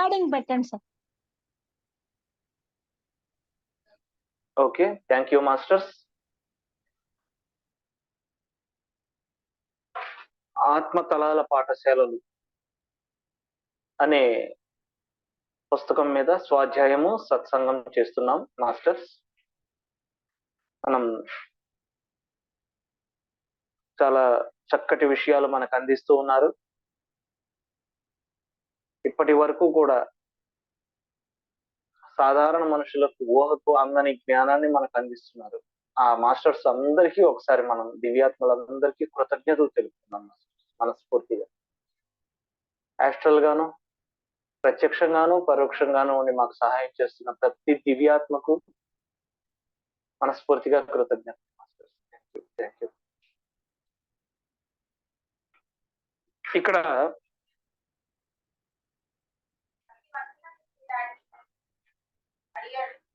Recording పెట్టండి sir okay thank you masters ఆత్మతలాల పాఠశాలలు అనే పుస్తకం మీద స్వాధ్యాయము సత్సంగం చేస్తున్నాం మాస్టర్స్. మనం చాలా చక్కటి విషయాలు మనకు అందిస్తూ ఉన్నారు. ఇప్పటి వరకు కూడా సాధారణ మనుషులకు ఊహకు అందని జ్ఞానాన్ని మనకు అందిస్తున్నారు. ఆ మాస్టర్స్ అందరికీ ఒకసారి మనం దివ్యాత్మలందరికీ కృతజ్ఞతలు తెలుపుతున్నాం మనస్ఫూర్తిగా. యాస్ట్రల్ గాను ప్రత్యక్షంగాను పరోక్షంగాను ఉండి మాకు సహాయం చేస్తున్న ప్రతి దివ్యాత్మకు మనస్ఫూర్తిగా కృతజ్ఞత ఇక్కడ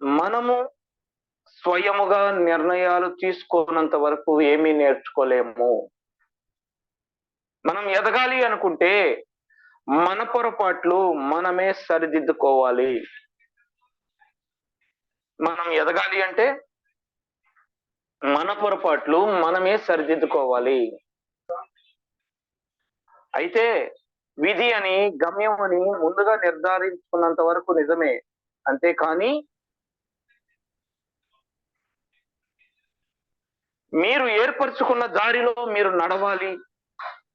మనము స్వయముగా నిర్ణయాలు తీసుకోనంత వరకు ఏమీ నేర్చుకోలేము. మనం ఎదగాలి అనుకుంటే మన పొరపాట్లు మనమే సరిదిద్దుకోవాలి. మనం ఎదగాలి అంటే మన పొరపాట్లు మనమే సరిదిద్దుకోవాలి. అయితే విధి అని గమ్యం అని ముందుగా నిర్ధారించుకున్నంత వరకు నిజమే. అంతేకాని మీరు ఏర్పరచుకున్న దారిలో మీరు నడవాలి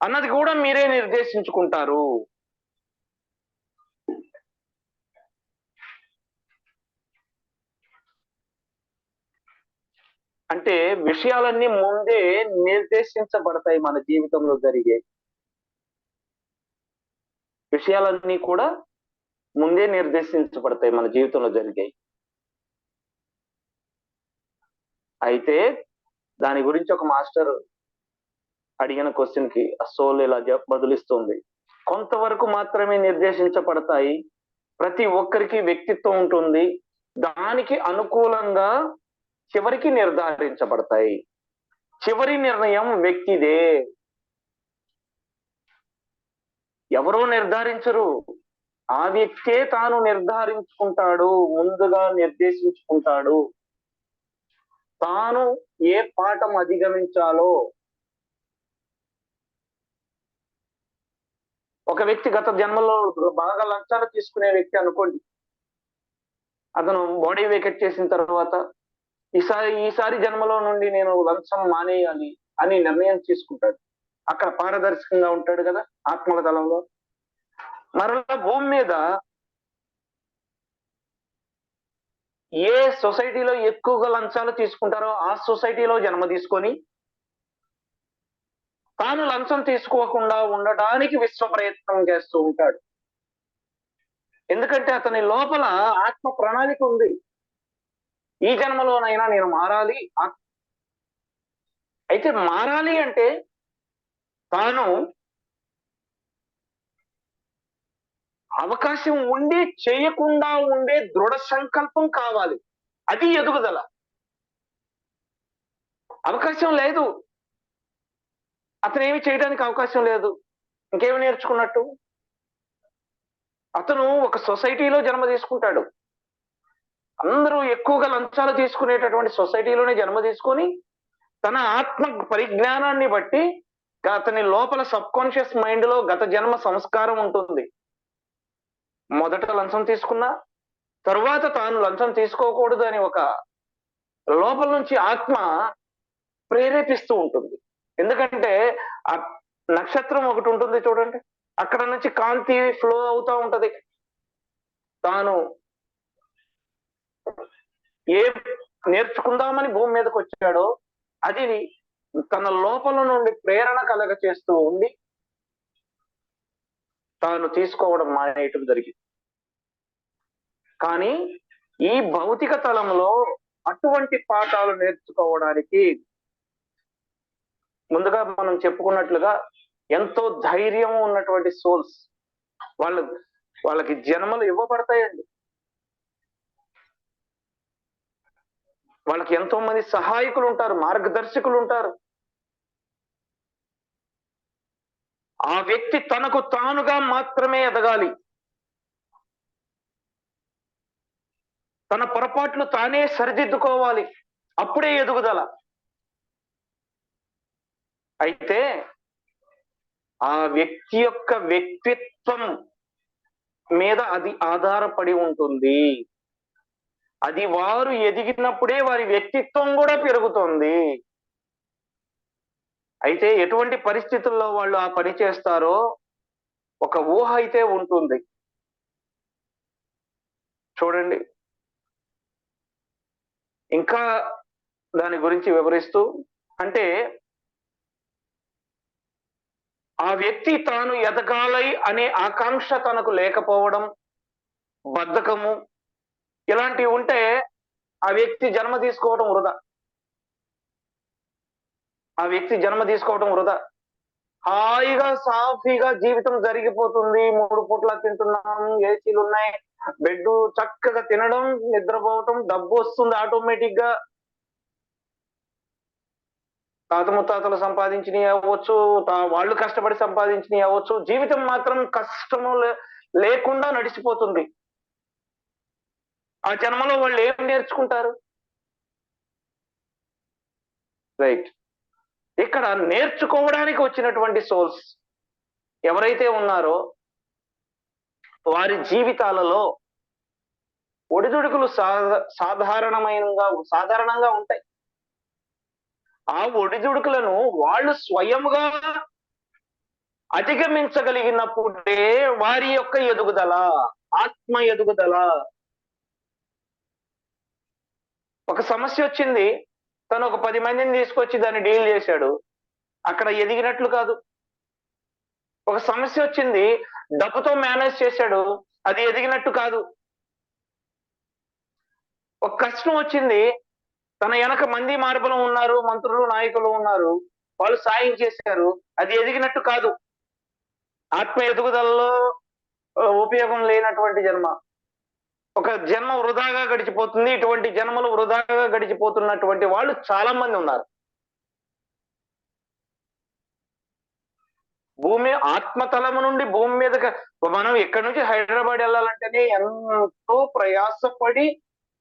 అన్నది కూడా మీరే నిర్దేశించుకుంటారు. అంటే విషయాలన్నీ ముందే నిర్దేశించబడతాయి మన జీవితంలో జరిగే విషయాలన్నీ కూడా ముందే నిర్దేశించబడతాయి మన జీవితంలో జరిగాయి అయితే దాని గురించి ఒక మాస్టర్ అడిగిన క్వశ్చన్కి ఆ సోల్ ఇలా బదులిస్తుంది. కొంతవరకు మాత్రమే నిర్దేశించబడతాయి. ప్రతి ఒక్కరికి వ్యక్తిత్వం ఉంటుంది. దానికి అనుకూలంగా చివరికి నిర్ధారించబడతాయి. చివరి నిర్ణయం వ్యక్తిదే. ఎవరో నిర్ధారించరు. ఆ వ్యక్తే తాను నిర్ధారించుకుంటాడు ముందుగా నిర్దేశించుకుంటాడు. తాను ఏ పాఠం అధిగమించాలో. ఒక వ్యక్తి గత జన్మలో బాగా లంచాలు తీసుకునే వ్యక్తి అనుకోండి. అతను బాడీ వేకెట్ చేసిన తర్వాత ఈసారి ఈసారి జన్మలో నుండి నేను లంచం మానేయాలి అని నిర్ణయం తీసుకుంటాడు. అక్కడ పారదర్శకంగా ఉంటాడు కదా ఆత్మల తలంలో. మరలా భూమి మీద ఏ సొసైటీలో ఎక్కువగా లంచాలు తీసుకుంటారో ఆ సొసైటీలో జన్మ తీసుకొని తాను లంచం తీసుకోకుండా ఉండడానికి విశ్వ ప్రయత్నం చేస్తూ ఉంటాడు. ఎందుకంటే అతని లోపల ఆత్మ ప్రణాళిక ఉంది. ఈ జన్మలోనైనా నేను మారాలి. అయితే మారాలి అంటే తాను అవకాశం ఉండి చేయకుండా ఉండే దృఢ సంకల్పం కావాలి. అది ఎదుగుదల. అవకాశం లేదు. అతను ఏమి చేయడానికి అవకాశం లేదు. ఇంకేమి నేర్చుకున్నట్టు? అతను ఒక సొసైటీలో జన్మ తీసుకుంటాడు. అందరూ ఎక్కువగా లంచాలు తీసుకునేటటువంటి సొసైటీలోనే జన్మ తీసుకొని తన ఆత్మ పరిజ్ఞానాన్ని బట్టి అతని లోపల సబ్ కాన్షియస్ మైండ్లో గత జన్మ సంస్కారం ఉంటుంది. మొదట లంచం తీసుకున్నా తరువాత తాను లంచం తీసుకోకూడదు అని ఒక లోపల నుంచి ఆత్మ ప్రేరేపిస్తూ ఉంటుంది. ఎందుకంటే ఆ నక్షత్రం ఒకటి ఉంటుంది చూడండి. అక్కడ నుంచి కాంతి ఫ్లో అవుతా ఉంటది. తాను ఏ నేర్చుకుందామని భూమి మీదకి వచ్చాడో అది తన లోపల నుండి ప్రేరణ కలగ చేస్తూ ఉండి తాను తీసుకోవడం మానేయటం జరిగింది. కానీ ఈ భౌతిక తలంలో అటువంటి పాఠాలు నేర్చుకోవడానికి ముందుగా మనం చెప్పుకున్నట్లుగా ఎంతో ధైర్యం ఉన్నటువంటి సోల్స్ వాళ్ళు వాళ్ళకి జన్మలు ఇవ్వబడతాయండి. వాళ్ళకి ఎంతో మంది సహాయకులు ఉంటారు మార్గదర్శకులు ఉంటారు. ఆ వ్యక్తి తనకు తానుగా మాత్రమే ఎదగాలి. తన పొరపాట్లు తానే సరిదిద్దుకోవాలి. అప్పుడే ఎదుగుదల. అయితే ఆ వ్యక్తి యొక్క వ్యక్తిత్వం మీద అది ఆధారపడి ఉంటుంది. అది వారు ఎదిగినప్పుడే వారి వ్యక్తిత్వం కూడా పెరుగుతుంది. అయితే ఎటువంటి పరిస్థితుల్లో వాళ్ళు ఆ పని చేస్తారో ఒక ఊహ అయితే ఉంటుంది. చూడండి. ఇంకా దాని గురించి వివరిస్తూ అంటే ఆ వ్యక్తి తాను ఎదగాలై అనే ఆకాంక్ష తనకు లేకపోవడం బద్ధకము ఇలాంటివి ఉంటే ఆ వ్యక్తి జన్మ తీసుకోవడం వృధా. ఆ వ్యక్తి జన్మ తీసుకోవడం వృధా. హాయిగా సాఫీగా జీవితం జరిగిపోతుంది. మూడు పూట్ల తింటున్నాం ఏసీలు ఉన్నాయి. బెడ్ చక్కగా తినడం నిద్రపోవటం డబ్బు వస్తుంది ఆటోమేటిక్గా. తాత ముత్తాతలు సంపాదించినవి అవ్వచ్చు వాళ్ళు కష్టపడి సంపాదించినవి అవ్వచ్చు జీవితం మాత్రం కష్టము లే- లేకుండా నడిచిపోతుంది. ఆ జన్మలో వాళ్ళు ఏం నేర్చుకుంటారు? రైట్. ఇక్కడ నేర్చుకోవడానికి వచ్చినటువంటి సోల్స్ ఎవరైతే ఉన్నారో వారి జీవితాలలో ఒడిదుడుకులు సాధ సాధారణమైనగా సాధారణంగా ఉంటాయి. ఆ ఒడిదుడుకులను వాళ్ళు స్వయముగా అధిగమించగలిగినప్పుడే వారి యొక్క ఎదుగుదల ఆత్మ ఎదుగుదల. ఒక సమస్య వచ్చింది తను ఒక పది మందిని తీసుకొచ్చి దాన్ని డీల్ చేశాడు. అక్కడ ఎదిగినట్లు కాదు. ఒక సమస్య వచ్చింది డబ్బుతో మేనేజ్ చేశాడు అది ఎదిగినట్టు కాదు. ఒక కష్టం వచ్చింది తన వెనక మంది మార్బలం ఉన్నారు మంత్రులు నాయకులు ఉన్నారు వాళ్ళు సాయం చేశారు అది ఎదిగినట్టు కాదు. ఆత్మ ఎదుగుదలలో ఉపయోగం లేనటువంటి జన్మ. ఒక జన్మ వృధాగా గడిచిపోతుంది ఇటువంటి జన్మలు వృధాగా గడిచిపోతున్నటువంటి వాళ్ళు చాలా మంది ఉన్నారు. భూమి ఆత్మతలము నుండి భూమి మీదకి మనం ఇక్కడ నుంచి హైదరాబాద్ వెళ్ళాలంటేనే ఎంతో ప్రయాసపడి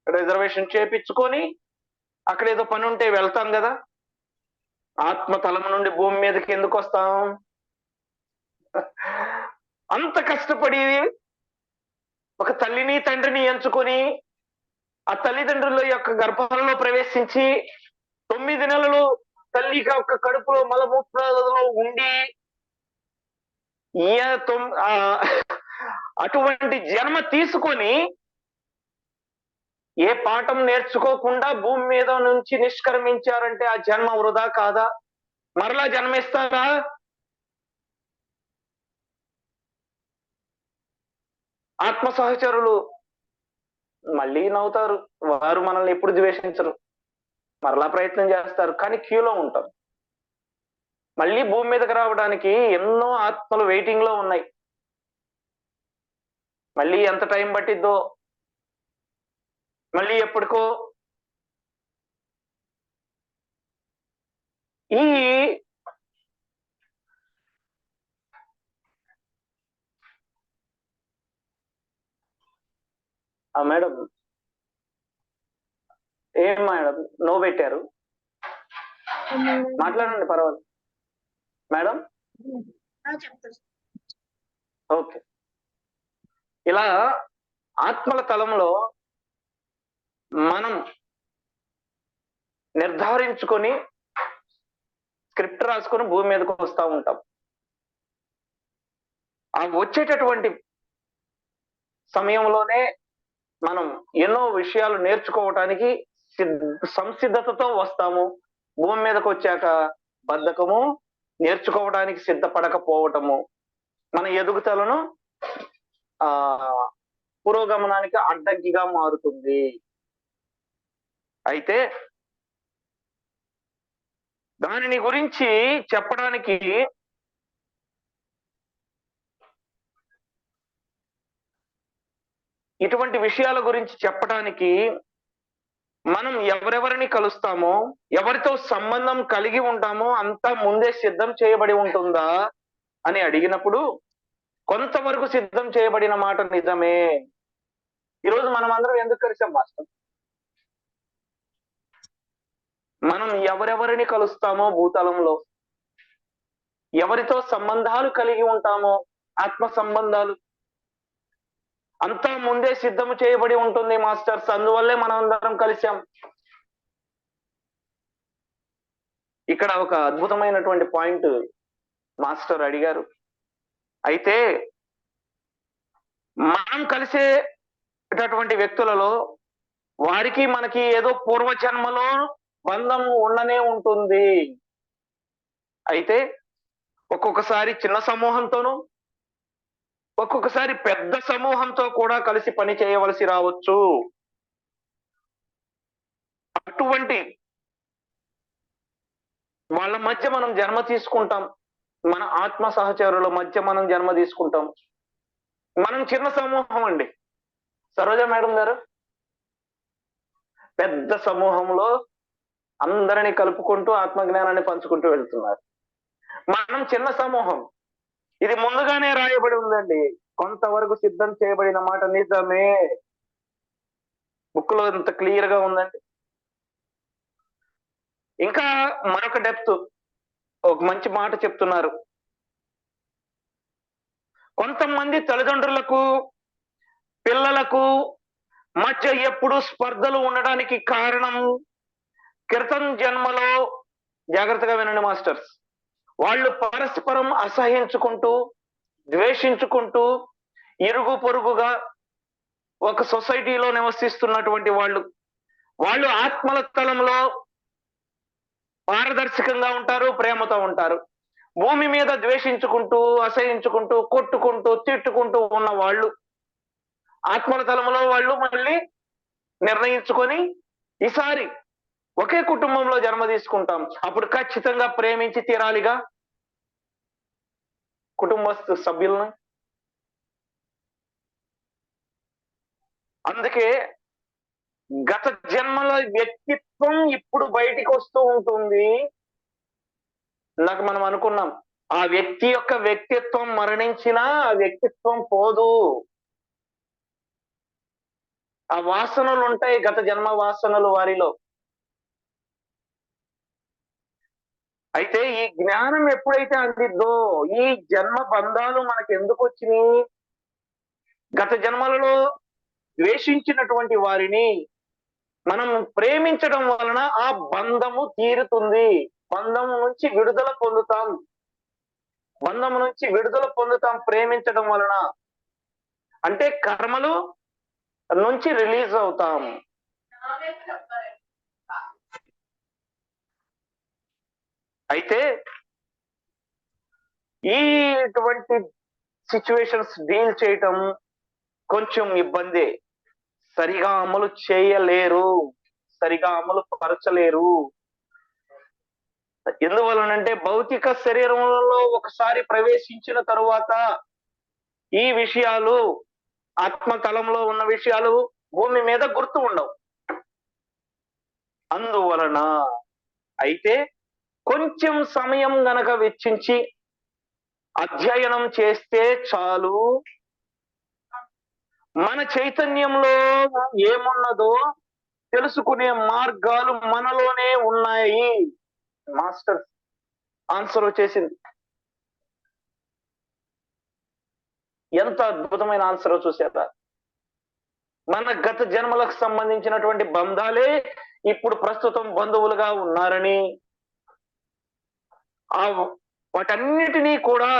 రిజర్వేషన్ చేపించుకొని అక్కడ ఏదో పని ఉంటే వెళ్తాం కదా. ఆత్మతలము నుండి భూమి మీదకి ఎందుకు వస్తాం? అంత కష్టపడి ఒక తల్లిని తండ్రిని ఎంచుకొని ఆ తల్లిదండ్రుల యొక్క గర్భంలో ప్రవేశించి తొమ్మిది నెలలు తల్లి యొక్క కడుపులో మలమూత్రాలలో ఉండి అటువంటి జన్మ తీసుకొని ఏ పాఠం నేర్చుకోకుండా భూమి మీద నుంచి నిష్క్రమించారంటే ఆ జన్మ వృధా కాదా? మరలా జన్మిస్తారా? ఆత్మ సహచరులు మళ్ళీ నవ్వుతారు. వారు మనల్ని ఎప్పుడు ద్వేషించరు. మరలా ప్రయత్నం చేస్తారు. కానీ క్యూలో ఉంటారు. మళ్ళీ భూమి మీదకి రావడానికి ఎన్నో ఆత్మలు వెయిటింగ్లో ఉన్నాయి. మళ్ళీ ఎంత టైం పట్టిద్దో మళ్ళీ ఎప్పటికో. ఈ మేడం ఏం మేడం నో పెట్టారు. మాట్లాడండి పర్వాలేదు. మేడం? ఓకే. ఇలా ఆత్మల తలంలో మనం నిర్ధారించుకొని స్క్రిప్ట్ రాసుకొని భూమి మీదకు వస్తూ ఉంటాం. ఆ వచ్చేటటువంటి సమయంలోనే మనం ఎన్నో విషయాలు నేర్చుకోవటానికి సిద్ధ- సంసిద్ధతతో వస్తాము. భూమి మీదకి వచ్చాక బద్ధకము నేర్చుకోవడానికి సిద్ధపడకపోవటము మన ఎదుగుదలను ఆ పురోగమనానికి అడ్డంకిగా మారుతుంది. అయితే దానిని గురించి చెప్పడానికి ఇటువంటి విషయాల గురించి చెప్పడానికి మనం ఎవరెవరిని కలుస్తామో ఎవరితో సంబంధం కలిగి ఉంటామో అంతా ముందే సిద్ధం చేయబడి ఉంటుందా అని అడిగినప్పుడు కొంతవరకు సిద్ధం చేయబడిన మాట నిజమే. ఈరోజు మనం అందరం ఎందుకు కలిసాం మాస్టర్? మనం ఎవరెవరిని కలుస్తామో భూతలంలో? ఎవరితో సంబంధాలు కలిగి ఉంటామో ఆత్మ సంబంధాలు అంతా ముందే సిద్ధము చేయబడి ఉంటుంది మాస్టర్స్. అందువల్లే మనం అందరం కలిసాం ఇక్కడ ఒక అద్భుతమైనటువంటి పాయింట్ మాస్టర్ అడిగారు. అయితే మనం కలిసేటటువంటి వ్యక్తులలో వారికి మనకి ఏదో పూర్వజన్మలో బంధం ఉండనే ఉంటుంది. అయితే ఒక్కొక్కసారి చిన్న సమూహంతోనూ ఒక్కొక్కసారి పెద్ద సమూహంతో కూడా కలిసి పని చేయవలసి రావచ్చు. అటువంటి వాళ్ళ మధ్య మనం జన్మ తీసుకుంటాం. మన ఆత్మ సహచరుల మధ్య మనం జన్మ తీసుకుంటాం. మనం చిన్న సమూహం అండి. సరోజ మేడం గారు? పెద్ద సమూహంలో అందరినీ కలుపుకుంటూ ఆత్మజ్ఞానాన్ని పంచుకుంటూ వెళ్తున్నారు. మనం చిన్న సమూహం. ఇది ముందుగానే రాయబడి ఉందండి. కొంతవరకు సిద్ధం చేయబడిన మాట నిజమే. బుక్లో ఇంత క్లియర్గా ఉందండి. ఇంకా మరొక డెప్త్ ఒక మంచి మాట చెప్తున్నారు. కొంతమంది తల్లిదండ్రులకు పిల్లలకు మధ్య ఎప్పుడు స్పర్ధలు ఉండడానికి కారణం క్రితం జన్మలో జాగ్రత్తగా వినండి మాస్టర్స్. వాళ్ళు పరస్పరం అసహించుకుంటూ ద్వేషించుకుంటూ ఇరుగు పొరుగుగా ఒక సొసైటీలో నివసిస్తున్నటువంటి వాళ్ళు వాళ్ళు ఆత్మల తలంలో పారదర్శకంగా ఉంటారు ప్రేమతో ఉంటారు. భూమి మీద ద్వేషించుకుంటూ అసహించుకుంటూ కొట్టుకుంటూ తిట్టుకుంటూ ఉన్న వాళ్ళు ఆత్మల తలంలో వాళ్ళు మళ్ళీ నిర్ణయించుకొని ఈసారి ఒకే కుటుంబంలో జన్మ తీసుకుంటాం. అప్పుడు ఖచ్చితంగా ప్రేమించి తీరాలిగా కుటుంబ సభ్యులను. అందుకే గత జన్మల వ్యక్తిత్వం ఇప్పుడు బయటికి వస్తూ ఉంటుంది. నాకు మనం అనుకున్నాం ఆ వ్యక్తి యొక్క వ్యక్తిత్వం మరణించినా ఆ వ్యక్తిత్వం పోదు. ఆ వాసనలు ఉంటాయి గత జన్మ వాసనలు వారిలో. అయితే ఈ జ్ఞానం ఎప్పుడైతే అందిద్దో ఈ జన్మ బంధాలు మనకి ఎందుకు వచ్చినాయి? గత జన్మలలో ద్వేషించినటువంటి వారిని మనం ప్రేమించడం వలన ఆ బంధము తీరుతుంది. బంధము నుంచి విడుదల పొందుతాం. బంధము నుంచి విడుదల పొందుతాం ప్రేమించడం వలన. అంటే కర్మలు నుంచి రిలీజ్ అవుతాం. అయితే ఈ ఇటువంటి సిచ్యువేషన్స్ డీల్ చేయటం కొంచెం ఇబ్బంది. సరిగా అమలు చేయలేరు. సరిగా అమలు పరచలేరు. ఎందువలనంటే భౌతిక శరీరంలో ఒకసారి ప్రవేశించిన తరువాత ఈ విషయాలు ఆత్మతలంలో ఉన్న విషయాలు భూమి మీద గుర్తు ఉండవు. అందువలన అయితే కొంచెం సమయం గనక వెచ్చించి అధ్యయనం చేస్తే చాలు. మన చైతన్యంలో ఏమున్నదో తెలుసుకునే మార్గాలు మనలోనే ఉన్నాయి. మాస్టర్ ఆన్సర్ వచ్చేసింది. ఎంత అద్భుతమైన ఆన్సర్ చూసారా మన గత జన్మలకు సంబంధించినటువంటి బంధాలే ఇప్పుడు ప్రస్తుతం బంధువులుగా ఉన్నారని ఆ వాటన్నిటినీ కూడా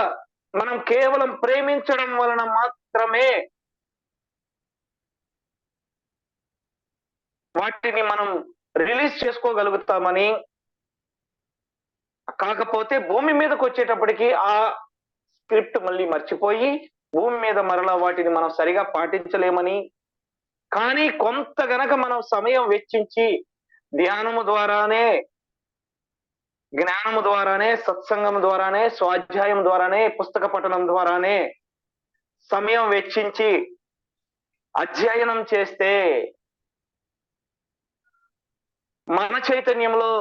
మనం కేవలం ప్రేమించడం వలన మాత్రమే వాటిని మనం రిలీజ్ చేసుకోగలుగుతామని కాకపోతే భూమి మీదకి వచ్చేటప్పటికి ఆ స్క్రిప్ట్ మళ్ళీ మర్చిపోయి భూమి మీద మరలా వాటిని మనం సరిగా పాటించలేమని. కానీ కొంత గనక మనం సమయం వెచ్చించి ధ్యానము ద్వారానే జ్ఞానము ద్వారానే సత్సంగం ద్వారానే స్వాధ్యాయం ద్వారానే పుస్తక పఠనం ద్వారానే సమయం వెచ్చించి అధ్యయనం చేస్తే మన చైతన్యంలో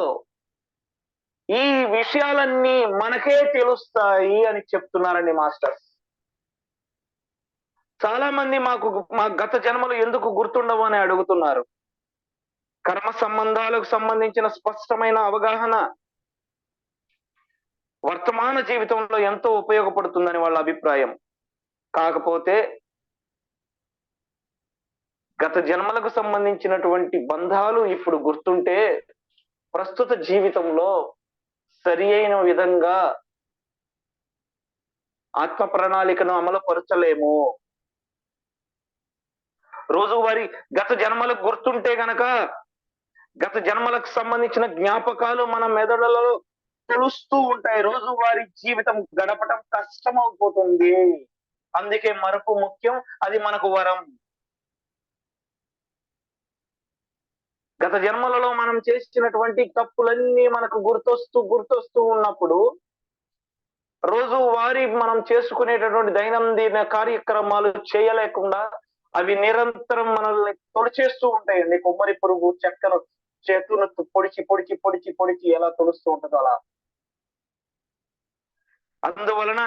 ఈ విషయాలన్నీ మనకే తెలుస్తాయి అని చెప్తున్నారండి మాస్టర్స్. చాలా మంది మాకు మా గత జన్మలు ఎందుకు గుర్తుండవు అని అడుగుతున్నారు. కర్మ సంబంధాలకు సంబంధించిన స్పష్టమైన అవగాహన వర్తమాన జీవితంలో ఎంతో ఉపయోగపడుతుందని వాళ్ళ అభిప్రాయం. కాకపోతే గత జన్మలకు సంబంధించినటువంటి బంధాలు ఇప్పుడు గుర్తుంటే ప్రస్తుత జీవితంలో సరి అయిన విధంగా ఆత్మ ప్రణాళికను అమలుపరచలేము. రోజువారి గత జన్మలకు గుర్తుంటే గనక గత జన్మలకు సంబంధించిన జ్ఞాపకాలు మన మెదడులలో తెలుస్తూ ఉంటాయి. రోజువారి జీవితం గడపడం కష్టం అయిపోతుంది అందుకే మరపు ముఖ్యం అది మనకు వరం. గత జన్మలలో మనం చేసినటువంటి తప్పులన్నీ మనకు గుర్తొస్తూ గుర్తొస్తూ ఉన్నప్పుడు రోజు వారి మనం చేసుకునేటటువంటి దైనందిన కార్యక్రమాలు చేయలేకుండా అవి నిరంతరం మనల్ని తొలిచేస్తూ ఉంటాయండి. కొమ్మరి పురుగు చెక్కను చేతులను పొడిచి పొడిచి పొడిచి పొడిచి ఎలా తొలుస్తూ ఉంటుందో అలా. అందువలన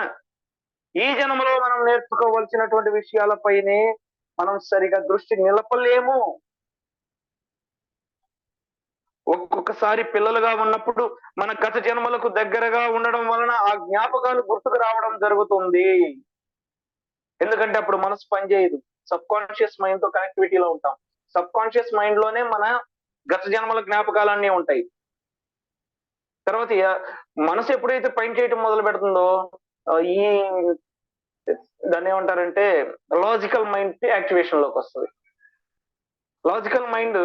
ఈ జన్మలో మనం నేర్చుకోవలసినటువంటి విషయాలపైనే మనం సరిగా దృష్టి నిలపలేము. ఒక్కొక్కసారి పిల్లలుగా ఉన్నప్పుడు మన గత జన్మలకు దగ్గరగా ఉండడం వలన ఆ జ్ఞాపకాలు గుర్తుకు రావడం జరుగుతుంది. ఎందుకంటే అప్పుడు మనసు పనిచేయదు. సబ్ కాన్షియస్ మైండ్తో కనెక్టివిటీలో ఉంటాం. సబ్ కాన్షియస్ మైండ్లోనే మన గత జన్మల జ్ఞాపకాలన్నీ ఉంటాయి. తర్వాత మనసు ఎప్పుడైతే పని చేయటం మొదలు పెడుతుందో ఈ దాన్ని ఏమంటారంటే లాజికల్ మైండ్ యాక్టివేషన్లోకి వస్తుంది. లాజికల్ మైండ్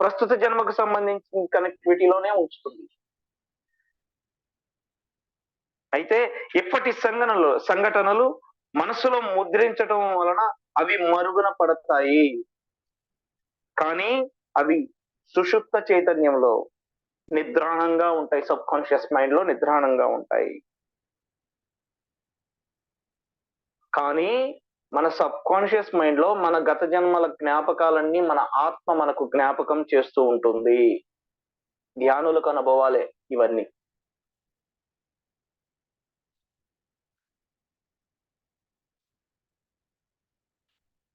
ప్రస్తుత జన్మకు సంబంధించిన కనెక్టివిటీలోనే ఉంచుతుంది. అయితే ఇప్పటి సంఘటనలు సంఘటనలు మనసులో ముద్రించడం వలన అవి మరుగున పడతాయి. కానీ అవి సుషుప్త చైతన్యంలో నిద్రాణంగా ఉంటాయి. సబ్ కాన్షియస్ మైండ్లో నిద్రాణంగా ఉంటాయి. కానీ మన సబ్ కాన్షియస్ మైండ్లో మన గత జన్మల జ్ఞాపకాలన్నీ మన ఆత్మ మనకు జ్ఞాపకం చేస్తూ ఉంటుంది. ధ్యానులకు అనుభవాలే ఇవన్నీ.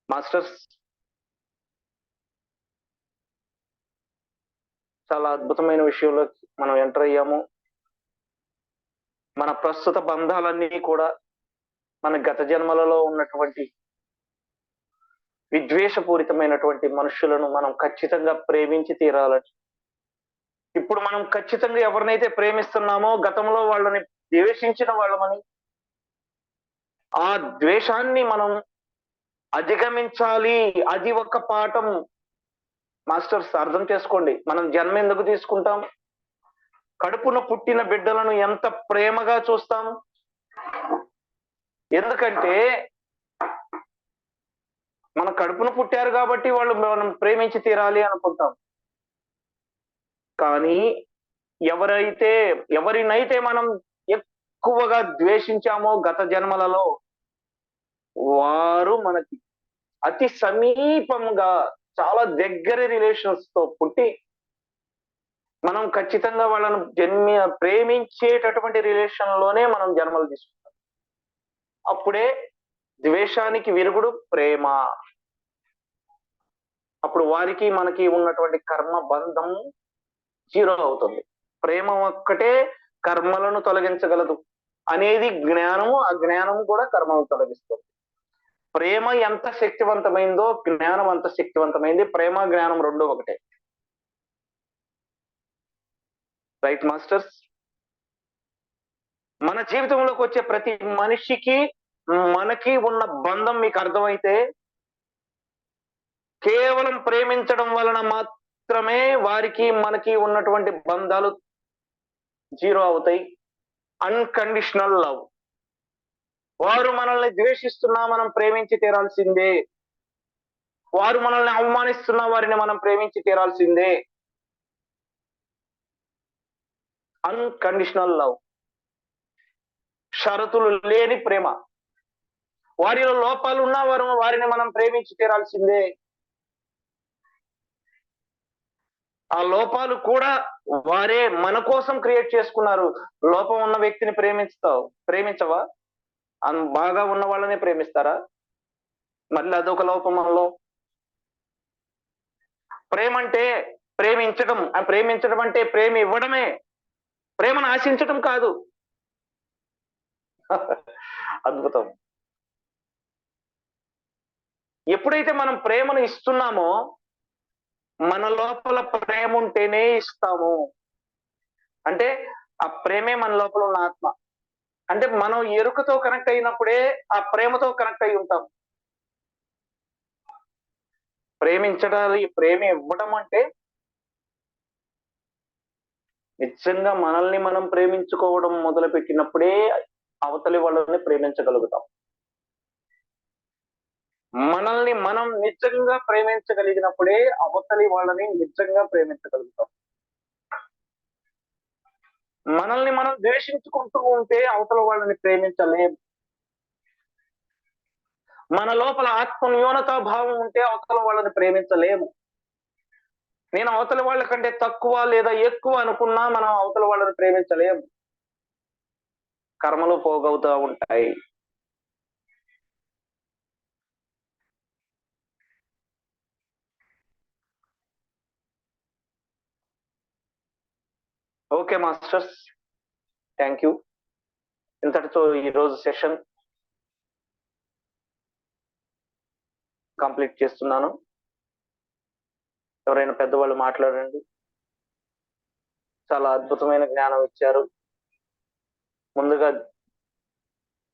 మాస్టర్స్ చాలా అద్భుతమైన విషయంలో మనం ఎంటర్ అయ్యాము. మన ప్రస్తుత బంధాలన్నీ కూడా మన గత జన్మలలో ఉన్నటువంటి విద్వేషపూరితమైనటువంటి మనుషులను మనం ఖచ్చితంగా ప్రేమించి తీరాలని. ఇప్పుడు మనం ఖచ్చితంగా ఎవరినైతే ప్రేమిస్తున్నామో గతంలో వాళ్ళని ద్వేషించిన వాళ్ళమని ఆ ద్వేషాన్ని మనం అధిగమించాలి. అది ఒక పాఠం. మాస్టర్స్ అర్థం చేసుకోండి. మనం జన్మ ఎందుకు తీసుకుంటాం? కడుపున పుట్టిన బిడ్డలను ఎంత ప్రేమగా చూస్తాం? ఎందుకంటే మన కడుపున పుట్టారు కాబట్టి వాళ్ళు మనం ప్రేమించి తీరాలి అనుకుంటాం. కానీ ఎవరైతే ఎవరినైతే మనం ఎక్కువగా ద్వేషించామో గత జన్మలలో వారు మనకి అతి సమీపంగా చాలా దగ్గర రిలేషన్స్తో పుట్టి మనం ఖచ్చితంగా వాళ్ళను జన్మి ప్రేమించేటటువంటి రిలేషన్లోనే మనం జన్మలు తీసుకుంటాం. అప్పుడే ద్వేషానికి విరుగుడు ప్రేమ. అప్పుడు వారికి మనకి ఉన్నటువంటి కర్మ బంధం జీరో అవుతుంది. ప్రేమ ఒక్కటే కర్మలను తొలగించగలదు. అనేది జ్ఞానము ఆ జ్ఞానము కూడా కర్మను తొలగిస్తుంది. ప్రేమ ఎంత శక్తివంతమైందో జ్ఞానం అంత శక్తివంతమైంది ప్రేమ జ్ఞానం రెండు ఒకటే. రైట్ మాస్టర్స్ మన జీవితంలోకి వచ్చే ప్రతి మనిషికి మనకి ఉన్న బంధం మీకు అర్థమైతే కేవలం ప్రేమించడం వలన మాత్రమే వారికి మనకి ఉన్నటువంటి బంధాలు జీరో అవుతాయి. అన్కండిషనల్ లవ్ వారు మనల్ని ద్వేషిస్తున్నా మనం ప్రేమించి తీరాల్సిందే. వారు మనల్ని అవమానిస్తున్న వారిని మనం ప్రేమించి తీరాల్సిందే. అన్కండిషనల్ లవ్ షరతులు లేని ప్రేమ. వారిలో లోపాలు ఉన్న వారు వారిని మనం ప్రేమించి తీరాల్సిందే. ఆ లోపాలు కూడా వారే మన కోసం క్రియేట్ చేసుకున్నారు. లోపం ఉన్న వ్యక్తిని ప్రేమించుతావు ప్రేమించవా? బాగా ఉన్న వాళ్ళనే ప్రేమిస్తారా? మళ్ళీ అదొక లోపమంలో. ప్రేమ అంటే ప్రేమించడం ఆ ప్రేమించడం అంటే ప్రేమ ఇవ్వడమే. ప్రేమను ఆశించడం కాదు. అద్భుతం. ఎప్పుడైతే మనం ప్రేమను ఇస్తున్నామో మన లోపల ప్రేమ ఉంటేనే ఇస్తాము. అంటే ఆ ప్రేమే మన లోపల ఉన్న ఆత్మ. అంటే మనం ఎరుకతో కనెక్ట్ అయినప్పుడే ఆ ప్రేమతో కనెక్ట్ అయి ఉంటాం. ప్రేమించడానికి ప్రేమ ఇవ్వడం అంటే నిజంగా మనల్ని మనం ప్రేమించుకోవడం మొదలు పెట్టినప్పుడే అవతలి వాళ్ళని ప్రేమించగలుగుతాం. మనల్ని మనం నిజంగా ప్రేమించగలిగినప్పుడే అవతలి వాళ్ళని నిజంగా ప్రేమించగలుగుతాం. మనల్ని మనం ద్వేషించుకుంటూ ఉంటే అవతల వాళ్ళని ప్రేమించలేం. మన లోపల ఆత్మన్యూనతా భావం ఉంటే అవతల వాళ్ళని ప్రేమించలేము. నేను అవతల వాళ్ళ కంటే తక్కువ లేదా ఎక్కువ అనుకున్నా మనం అవతల వాళ్ళని ప్రేమించలేము. కర్మలు పోగవుతూ ఉంటాయి. Okay masters. Thank you. ఇంతటితో ఈరోజు సెషన్ కంప్లీట్ చేస్తున్నాను. ఎవరైనా పెద్దవాళ్ళు మాట్లాడండి. చాలా అద్భుతమైన జ్ఞానం ఇచ్చారు. ముందుగా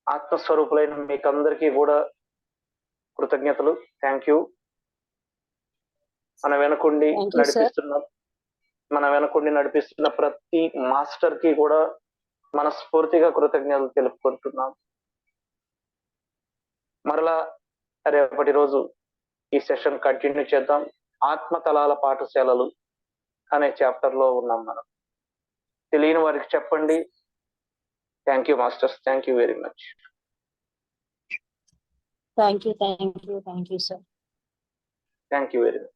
ఆత్మస్వరూపులైన మీకు అందరికీ కూడా కృతజ్ఞతలు. Thank you. మన వెనకుండి. నడిపిస్తున్న. మన వెనకుండి నడిపిస్తున్న ప్రతి మాస్టర్కి కూడా మనస్ఫూర్తిగా కృతజ్ఞతలు తెలుపుకుంటున్నాం. మరలా రేపటి రోజు ఈ సెషన్ కంటిన్యూ చేద్దాం. ఆత్మతలాల పాఠశాలలు అనే చాప్టర్లో ఉన్నాం మనం. తెలియని వారికి చెప్పండి. Thank you masters thank you very much thank you thank you thank you sir thank you very much